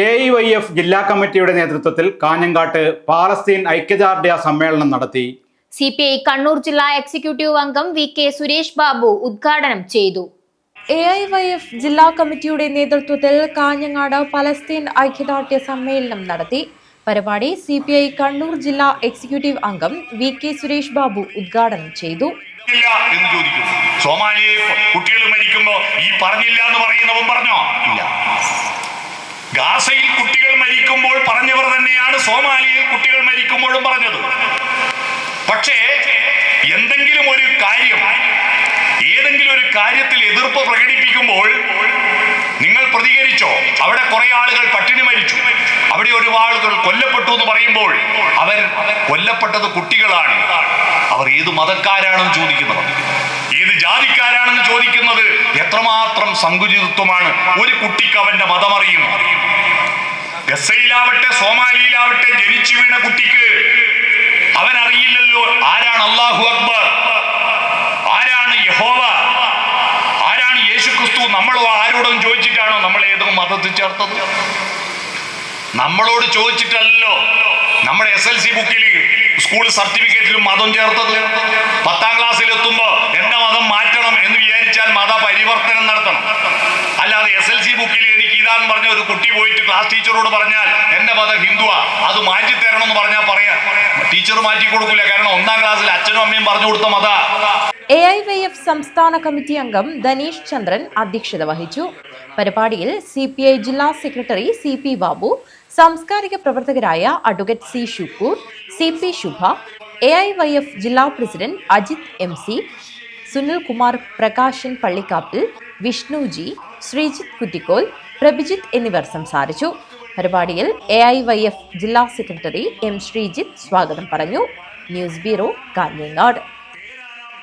A I Y F ജില്ലാ കമ്മിറ്റിയുടെ നേതൃത്വത്തിൽ കാഞ്ഞങ്ങാട്ട് പാലസ്തീൻ ഐക്യദാർഢ്യ സമ്മേളനം നടത്തി. സി പി ഐ കണ്ണൂർ ജില്ലാ എക്സിക്യൂട്ടീവ് അംഗം വി കെ സുരേഷ് ബാബു ഉദ്ഘാടനം ചെയ്തു. എ ഐ വൈ എഫ് ജില്ലാ കമ്മിറ്റിയുടെ നേതൃത്വത്തിൽ കാഞ്ഞങ്ങാട് പലസ്തീൻ ഐക്യദാർഢ്യ സമ്മേളനം നടത്തി. പരിപാടി സി പി ഐ കണ്ണൂർ ജില്ലാ എക്സിക്യൂട്ടീവ് അംഗം വി കെ സുരേഷ് ബാബു ഉദ്ഘാടനം ചെയ്തു. സോമാലിയെ കുട്ടികൾ മരിക്കുമ്പോ ഈ പറഞ്ഞില്ല എന്ന് പറയുന്നവൻ പറഞ്ഞോ? ഇല്ല. ഗാസയിൽ കുട്ടികൾ മരിക്കുമ്പോൾ പറഞ്ഞവർ തന്നെയാണ് സോമാലിയിൽ കുട്ടികൾ മരിക്കുമ്പോഴും പറഞ്ഞത്. പക്ഷേ എന്തെങ്കിലും ഒരു കാര്യം ഏതെങ്കിലും ഒരു കാര്യത്തിൽ എതിർപ്പ് പ്രകടിപ്പിക്കുമ്പോൾ നിങ്ങൾ പ്രതികരിച്ചോ? അവിടെ കുറെ ആളുകൾ പട്ടിണി മരിച്ചു. അവിടെ ഒരു ആളുകൾ കൊല്ലപ്പെട്ടു എന്ന് പറയുമ്പോൾ അവർ കൊല്ലപ്പെട്ടത് കുട്ടികളാണ്. അവർ ഏത് മതക്കാരാണെന്ന് ചോദിക്കുന്നത്? ഏത് ജാതിക്കാരാണെന്ന് ചോദിക്കുന്നത് എത്രമാത്രം സങ്കുചിതത്വമാണ്? ഒരു കുട്ടിക്ക് അവന്റെ മതമറിയും. ഗസയിലാവട്ടെ സോമാലിയിലാവട്ടെ ജനിച്ചു വീണ കുട്ടിക്ക് അവൻ അറിയില്ലല്ലോ ആരാണ് അള്ളാഹു അക്ബർ ആരാണ് യഹോവ ആരാണ് യേശു ക്രിസ്തു നമ്മളോ ആരോടും ചോദിച്ചിട്ടാണോ നമ്മൾ ഏതോ മതത്തിൽ ചേർത്തത്? നമ്മളോട് ചോദിച്ചിട്ടല്ലോ നമ്മുടെ എസ് എൽ സി ബുക്കിൽ സ്കൂൾ സർട്ടിഫിക്കറ്റിലും മതം ചേർത്തത്. പത്താം ക്ലാസ്സിൽ എത്തുമ്പോൾ എന്റെ മതം മാറ്റണം എന്ന് വിചാരിച്ചാൽ മത പരിവർത്തനം നടത്തണം. അല്ലാതെ എസ് എൽ സി ബുക്കിൽ എനിക്ക് ഇതാന്ന് പറഞ്ഞ ഒരു കുട്ടി പോയിട്ട് ക്ലാസ് ടീച്ചറോട് പറഞ്ഞാൽ എന്റെ മതം ഹിന്ദുവാ അത് മാറ്റി തരണം എന്ന് പറഞ്ഞാൽ പറയാം. ടീച്ചർ മാറ്റി കൊടുക്കില്ല കാരണം ഒന്നാം ക്ലാസ്സിൽ അച്ഛനും അമ്മയും പറഞ്ഞു കൊടുത്ത മത. എ ഐ വൈ എഫ് സംസ്ഥാന കമ്മിറ്റി അംഗം ധനീഷ് ചന്ദ്രൻ അധ്യക്ഷത വഹിച്ചു. പരിപാടിയിൽ സി പി ഐ ജില്ലാ സെക്രട്ടറി സി പി ബാബു സാംസ്കാരിക പ്രവർത്തകരായ advocate C Shukkur C P Shubha A I Y F ജില്ലാ president Ajith M C Sunil Kumar Prakashan Pallikkappil Vishnuji Sreejith Kuttikkol Prabhijith എന്നിവർ സംസാരിച്ചു. പരിപാടിയിൽ എ ഐ വൈ എഫ് ജില്ലാ സെക്രട്ടറി എം ശ്രീജിത്ത് സ്വാഗതം പറഞ്ഞു. News bureau Kanhangad.